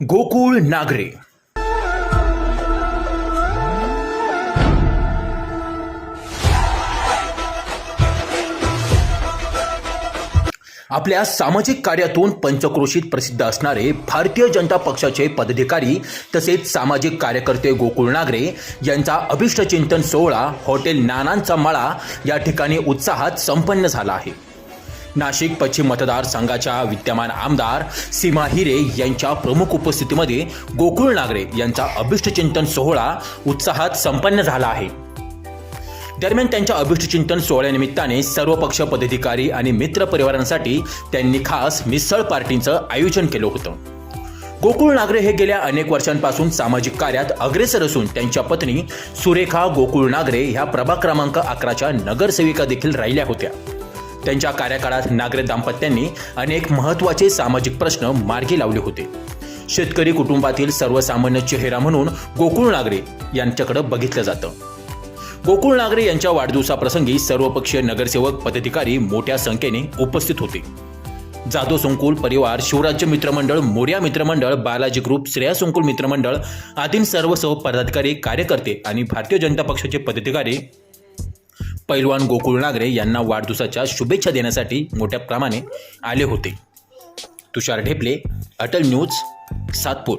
गोकुळ नागरे. आपल्या सामाजिक कार्यातून पंचक्रोशीत प्रसिद्ध असणारे भारतीय जनता पक्षाचे पदाधिकारी तसेच सामाजिक कार्यकर्ते गोकुळ नागरे यांचा अभिष्टचिंतन सोहळा हॉटेल नानांचा मळा या ठिकाणी उत्साहात संपन्न झाला आहे. नाशिक पश्चिम मतदारसंघाच्या विद्यमान आमदार सीमा हिरे यांच्या प्रमुख उपस्थितीमध्ये गोकुळ नागरे यांचा अभिष्टचिंतन सोहळा उत्साहात संपन्न झाला आहे. दरम्यान त्यांच्या अभिष्टचिंतन सोहळ्यानिमित्ताने सर्व पक्ष पदाधिकारी आणि मित्र परिवारांसाठी त्यांनी खास मिसळ पार्टीचं आयोजन केलं होतं. गोकुळ नागरे हे गेल्या अनेक वर्षांपासून सामाजिक कार्यात अग्रेसर असून त्यांच्या पत्नी सुरेखा गोकुळ नागरे ह्या प्रभाग क्रमांक अकराच्या नगरसेविका देखील राहिल्या होत्या. त्यांच्या कार्यकाळात नागरे दाम्पत्यांनी अनेक महत्त्वाचे सामाजिक प्रश्न मार्गी लावले होते. शेतकरी कुटुंबातील सर्वसामान्य चेहरा म्हणून गोकुळ नागरे यांच्याकडे बघितलं जातं. गोकुळ नागरे यांच्या वाढदिवसाप्रसंगी सर्वपक्षीय नगरसेवक पदाधिकारी मोठ्या संख्येने उपस्थित होते. जाधव संकुल परिवार शिवराज्य मित्रमंडळ मोर्या मित्रमंडळ बालाजी ग्रुप श्रेया संकुल मित्रमंडळ आदी सर्व पदाधिकारी कार्यकर्ते आणि भारतीय जनता पक्षाचे पदाधिकारी पैलवान गोकुळ नागरे यांना वाढदिवसाच्या शुभेच्छा देण्यासाठी मोठ्या प्रमाणे आले होते. तुषार ढेपले अटल न्यूज सातपूर.